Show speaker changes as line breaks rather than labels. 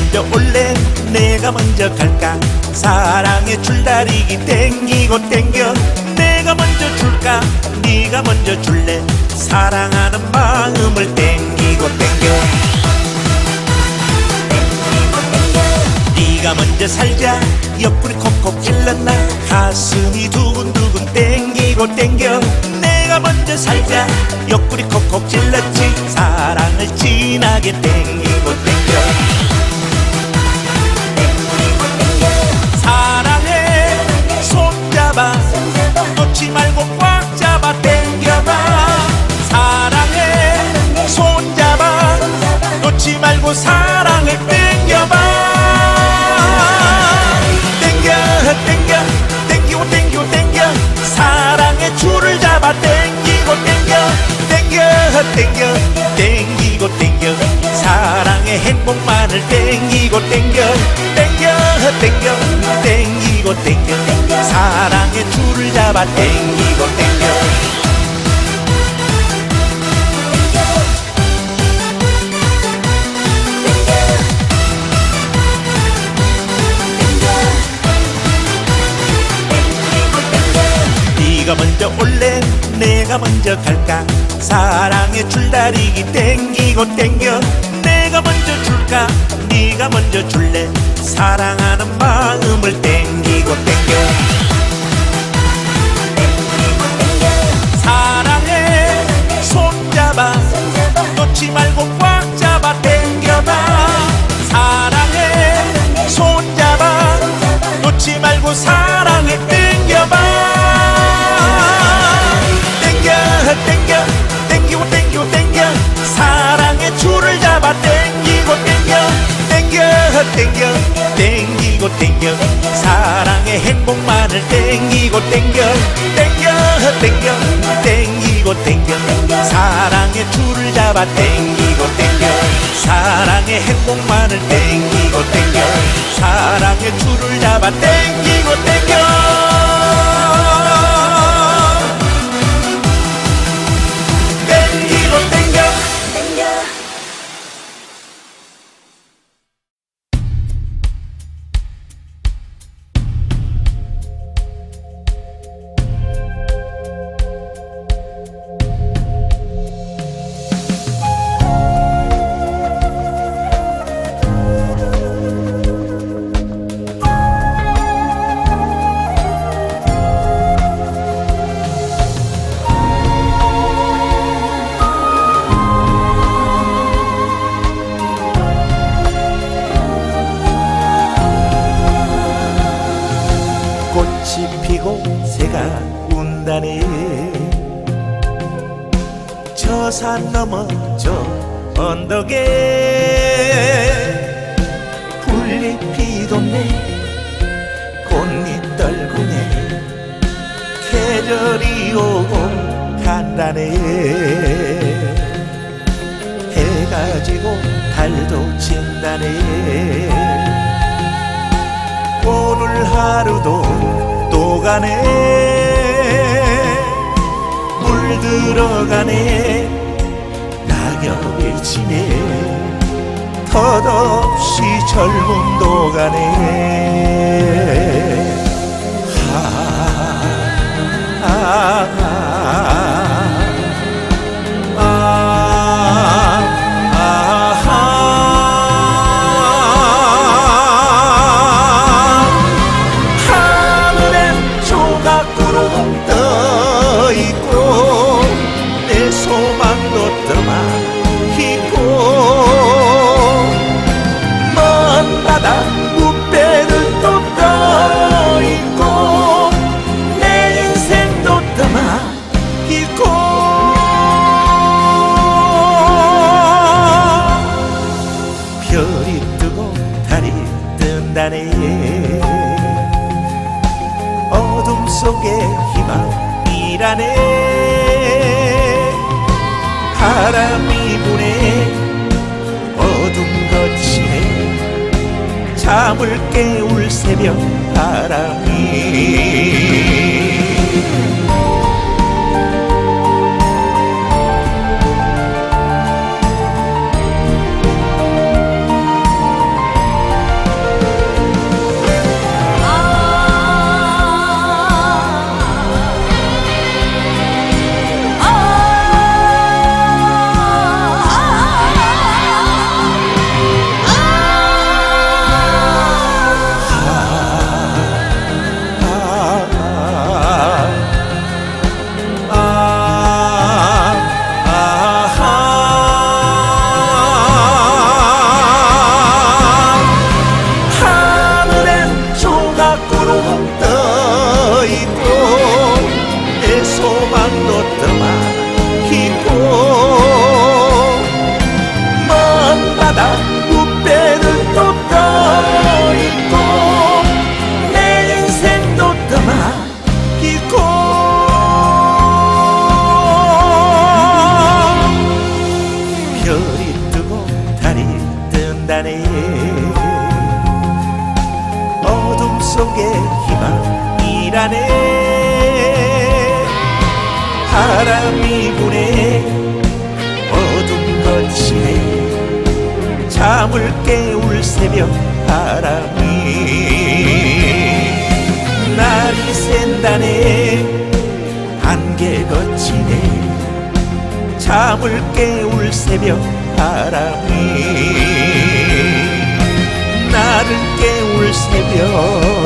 먼저 올래? 내가 먼저 갈까? 사랑의 줄다리기 땡기고 땡겨. 내가 먼저 줄까? 네가 먼저 줄래? 사랑하는 마음을 땡기고 땡겨. 네가 먼저 살자. 옆구리 콕콕 찔렀나? 가슴이 두근두근 땡기고 땡겨. 내가 먼저 살자. 옆구리 콕콕 찔렀지. 사랑을 진하게 땡 아 땡기고 땡겨 땡겨 땡겨 땡기고 땡겨. 사랑의 행복만을 땡기고 땡겨 땡겨 땡겨 땡기고 땡겨. 사랑의 줄을 잡아 땡기고 땡겨 먼저 올래? 내가 먼저 갈까? 사랑의 줄다리기 땡기고 땡겨. 내가 먼저 줄까? 네가 먼저 줄래? 사랑하는 마음을 땡기고 땡겨. 사랑해. 손잡아. 놓지 말고 꽉 잡아 땡겨봐. 사랑해. 손잡아. 놓지 말고 사랑을 땡겨 땡기고 땡겨. 사랑의 행복만을 땡기고 땡겨. 땡겨 땡겨 땡기고 땡겨. 사랑의 줄을 잡아 땡기고 땡겨. 사랑의 행복만을 땡기고 땡겨. 사랑의 줄을 잡아 땡 운다네 저산 넘어 저 언덕에 풀잎이 돋네 꽃잎 떨구네 계절이 오고 간다네 해가 지고 달도 진다네 오늘 하루도 또 가네 물 들어가네. 낙엽이 지네. 덧없이 젊음도 가네. 아, 아, 소망도 떠나 있고 먼 바다 우배들도 떠 있고 내 인생도 떠나 있고 별이 뜨고 달이 뜬다네. 어둠 속에 희망이라네 바람이 부네. 어둠 거치네. 잠을 깨울 새벽 바람이 희망이라네. 바람이 부네. 어둠 거치네 잠을 깨울 새벽 바람이. 날이 샌다네. 안개 거치네 잠을 깨울 새벽 바람이. 나를 깨울 새벽